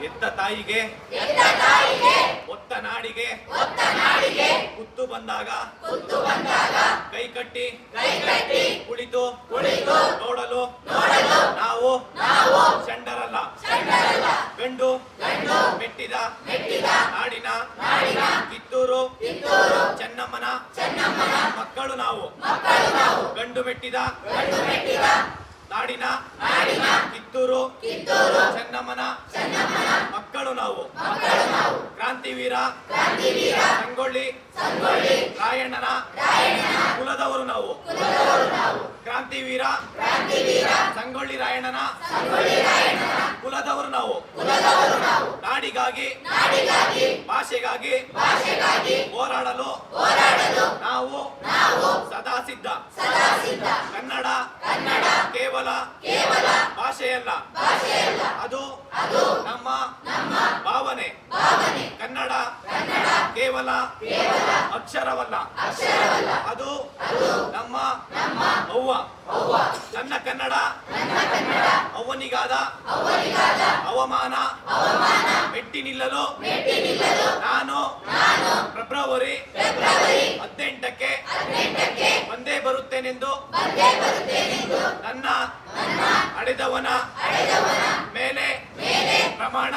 ಎತ್ತ ತಾಯಿಗೆ ಒತ್ತ ನಾಡಿಗೆ ಕುತ್ತು ಬಂದಾಗ ಕೈ ಕಟ್ಟಿ ಕಟ್ಟಿ ಕುಳಿತು ನೋಡಲು ನಾವು ಚಂಡರಲ್ಲ ಗಂಡು ಮೆಟ್ಟಿದ ನಾಡಿನ ಕಿತ್ತೂರು ಚೆನ್ನಮ್ಮನ ಮಕ್ಕಳು ನಾವು ಗಂಡು ಮೆಟ್ಟಿದ ನಾಡಿನ ಕಿತ್ತೂರು ಚೆನ್ನಮ್ಮನ ಮಕ್ಕಳು ನಾವು ಕ್ರಾಂತಿವೀರ ಸಂಗೊಳ್ಳಿ. ರಾಯಣ್ಣನ. ಕುಲದವರು ನಾವು. ಕ್ರಾಂತಿವೀರ. ಸಂಗೊಳ್ಳಿ ರಾಯಣ್ಣನ. ಕುಲದವರು ನಾವು. ನಾಡಿಗಾಗಿ. ಭಾಷೆಗಾಗಿ. ಹೋರಾಡಲು. ನಾವು. ಸದಾ ಸಿದ್ಧ. ಕನ್ನಡ. ಕೇವಲ. ಭಾಷೆಯಲ್ಲ. ಅದು ನಮ್ಮ ಭಾವನೆ ಕನ್ನಡ ಕೇವಲ ಅಕ್ಷರವಲ್ಲ. ಅದು ನಮ್ಮ ಅವ್ವ. ನನ್ನ ಕನ್ನಡ ಅವ್ವನಿಗಾದ ಅವಮಾನ ಮೆಟ್ಟಿ ನಿಲ್ಲಲು ನಾನು ಫೆಬ್ರವರಿ ಹದಿನೆಂಟಕ್ಕೆ ಒಂದೇ ಬರುತ್ತೇನೆಂದು ನನ್ನ ಅಡೆದವನ ಮೇಲೆ ಪ್ರಮಾಣ